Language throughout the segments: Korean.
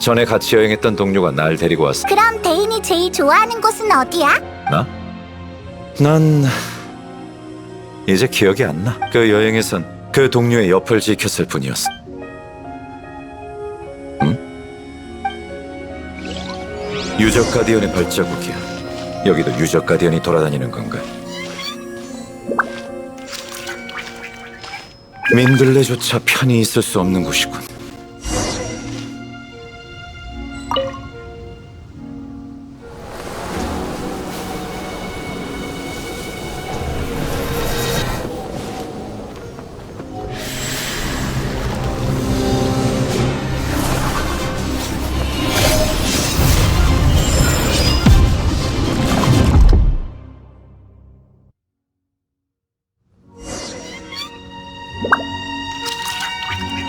전에 같이 여행했던 동료가 날 데리고 왔어. 그럼 대인이 제일 좋아하는 곳은 어디야? 나? 난 이제 기억이 안 나. 그 여행에선 그 동료의 옆을 지켰을 뿐이었어. 응? 유적 가디언의 발자국이야. 여기도 유적 가디언이 돌아다니는 건가? 민들레조차 편히 있을 수 없는 곳이군.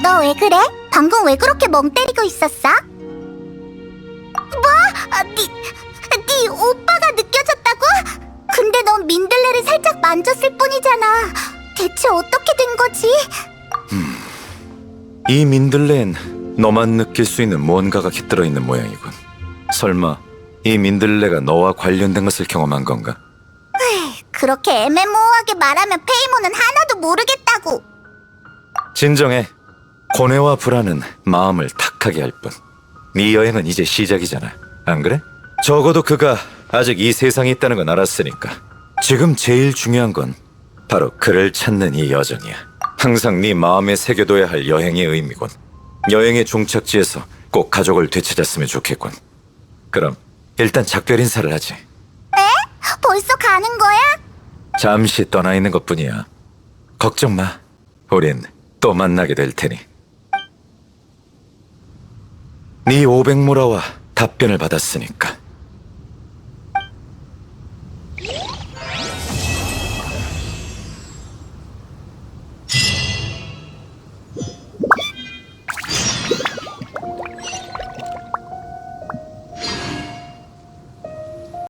너 왜 그래? 방금 왜 그렇게 멍 때리고 있었어? 네, 네 오빠가 느껴졌다고? 근데 넌 민들레를 살짝 만졌을 뿐이잖아. 대체 어떻게 된 거지? 이 민들레엔 너만 느낄 수 있는 무언가가 깃들어 있는 모양이군. 설마 이 민들레가 너와 관련된 것을 경험한 건가? 그렇게 애매모호하게 말하면 페이모는 하나도 모르겠다고. 진정해. 고뇌와 불안은 마음을 탁하게 할 뿐. 네 여행은 이제 시작이잖아. 안 그래? 적어도 그가 아직 이 세상에 있다는 건 알았으니까. 지금 제일 중요한 건 바로 그를 찾는 이 여정이야. 항상 네 마음에 새겨둬야 할 여행의 의미군. 여행의 종착지에서 꼭 가족을 되찾았으면 좋겠군. 그럼 일단 작별 인사를 하지. 벌써 가는 거야? 잠시 떠나 있는 것뿐이야. 걱정 마. 우린 또 만나게 될 테니. 네 오백무라와 답변을 받았으니까.